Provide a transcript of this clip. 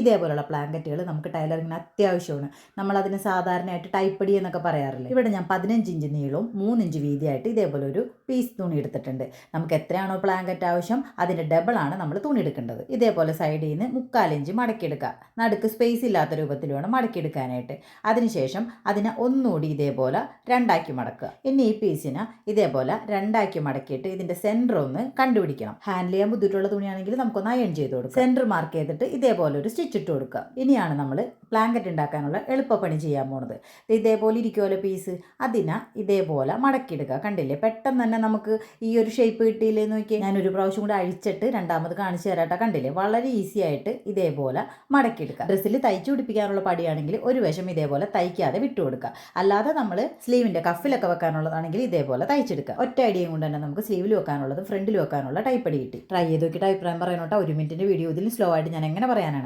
ഇതേപോലുള്ള ബ്ലാങ്കറ്റുകൾ നമുക്ക് ടൈലറിങ്ങിന് അത്യാവശ്യമാണ്. നമ്മളതിന് സാധാരണയായിട്ട് ടൈപ്പടി എന്നൊക്കെ പറയാറില്ല? ഇവിടെ ഞാൻ പതിനഞ്ച് ഇഞ്ച് നീളവും മൂന്നിഞ്ച് വീതിയായിട്ട് ഇതേപോലെ ഒരു പീസ് തുണി എടുത്തിട്ടുണ്ട്. നമുക്ക് എത്രയാണോ ബ്ലാങ്കറ്റ് ആവശ്യം അതിന്റെ ഡബിളാണ് നമ്മൾ തുണി എടുക്കേണ്ടത്. ഇതേപോലെ സൈഡിൽ നിന്ന് മുക്കാലിഞ്ച് മടക്കിയെടുക്കുക നടുക്ക് സ്പേസ് ഇല്ലാത്ത രൂപത്തിൽ വേണം മടക്കിയെടുക്കാനായിട്ട് അതിനുശേഷം അതിനെ ഒന്നുകൂടി ഇതേപോലെ രണ്ടാക്കി മടക്കുക. ഇനി ഈ പീസിനെ ഇതേപോലെ രണ്ടാക്കി മടക്കിയിട്ട് ഇതിന്റെ സെന്റർ ഒന്ന് കണ്ടുപിടിക്കണം. ഹാൻഡിൽ ചെയ്യാൻ ബുദ്ധിമുട്ടുള്ള തുണിയാണെങ്കിൽ നമുക്കൊന്ന് അയൺ ചെയ്ത് കൊടുക്കാം. സെന്റർ മാർക്ക് ചെയ്തിട്ട് ഇതേപോലെ ഒരു സ്റ്റിച്ച് ഇട്ട് കൊടുക്കുക. ഇനിയാണ് നമ്മൾ ബ്ലാങ്കറ്റ് ഉണ്ടാക്കാനുള്ള എളുപ്പപ്പണി ചെയ്യാൻ പോണത്. ഇതേപോലെ ഇരിക്കുമല്ലോ പീസ് അതിനെ ഇതേപോലെ മടക്കിയെടുക്കുക കണ്ടില്ലേ? പെട്ടെന്ന് തന്നെ നമുക്ക് ഈ ഒരു ഷേപ്പ് കിട്ടിയില്ലേ നോക്കി ഞാനൊരു പ്രാവശ്യം കൂടി അഴിച്ചിട്ട് രണ്ടാമത് കാണിച്ചു തരാട്ടെ കണ്ടില്ലേ? വളരെ ഈസി ആയിട്ട് ഇതേപോലെ മടക്കിയെടുക്കുക ഡ്രസ്സിൽ തയ്ച്ചു പിടിപ്പിക്കാനുള്ള പടിയാണെങ്കിൽ ഒരു വശം ഇതേപോലെ തയ്ക്കാതെ വിട്ടുകൊടുക്കുക അല്ലാതെ നമ്മൾ സ്ലീവിന്റെ കഫിലൊക്കെ വെക്കാനുള്ളതാണെങ്കിൽ ഇതേപോലെ തയ്ച്ചെടുക്കുക. ഒറ്റ ഐഡിയയും കൊണ്ട് തന്നെ നമുക്ക് സ്ലീവിൽ വെക്കാനുള്ളത് ഫ്രണ്ടിൽ വെക്കാനുള്ള ടൈപ്പ് കിട്ടി. ട്രൈ ചെയ്ത് നോക്കിയിട്ട് അഭിപ്രായം പറയണോട്ടോ ഒരു മിനിറ്റിന്റെ വീഡിയോ ഇതിൽ സ്ലോ ആയിട്ട് ഞാൻ എങ്ങനെ പറയാനാണ്?